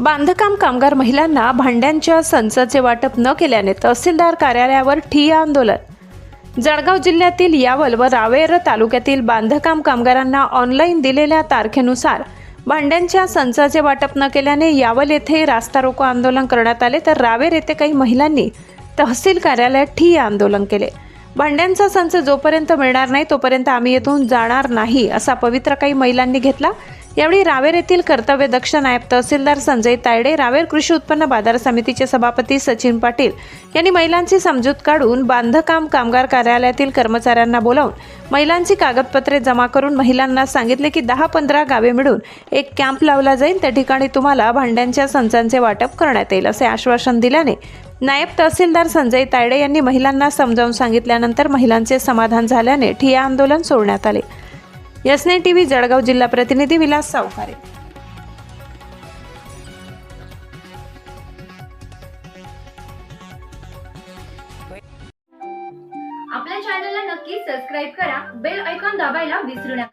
बांधकाम कामगार महिलांना भांड्यांच्या संचाचे वाटप न केल्याने तहसीलदार कार्यालयावर ठिय्या आंदोलन. जळगाव जिल्ह्यातील यावल व रावेर तालुक्यातील बांधकाम कामगारांना ऑनलाईन दिलेल्या तारखेनुसार भांड्यांच्या संचाचे वाटप न केल्याने यावल येथे रास्ता रोको आंदोलन करण्यात आले तर रावेर येथे काही महिलांनी तहसील कार्यालयात ठिय्या आंदोलन केले. भांड्यांचा संच जोपर्यंत मिळणार नाही तोपर्यंत आम्ही येथून जाणार नाही असा पवित्र काही महिलांनी घेतला. यावेळी रावेर येथील कर्तव्यदक्ष नायब तहसीलदार संजय तायडे रावेर कृषी उत्पन्न बाजार समितीचे सभापती सचिन पाटील यांनी महिलांची समजूत काढून बांधकाम कामगार कार्यालयातील कर्मचाऱ्यांना बोलावून महिलांची कागदपत्रे जमा करून महिलांना सांगितले की दहा पंधरा गावे मिळून एक कॅम्प लावला जाईल. त्या ठिकाणी तुम्हाला भांड्यांच्या संचांचे वाटप करण्यात येईल असे आश्वासन दिल्याने नायब तहसीलदार संजय तायडे यांनी महिलांना समजावून सांगितल्यानंतर महिलांचे समाधान झाल्याने ठिया आंदोलन सोडण्यात आले. यसने टीव्ही जळगाव जिल्हा प्रतिनिधी विलास सावकारे. आपल्या चॅनलला नक्की सबस्क्राईब करा. बेल ऐकॉन दाबायला विसरू नका.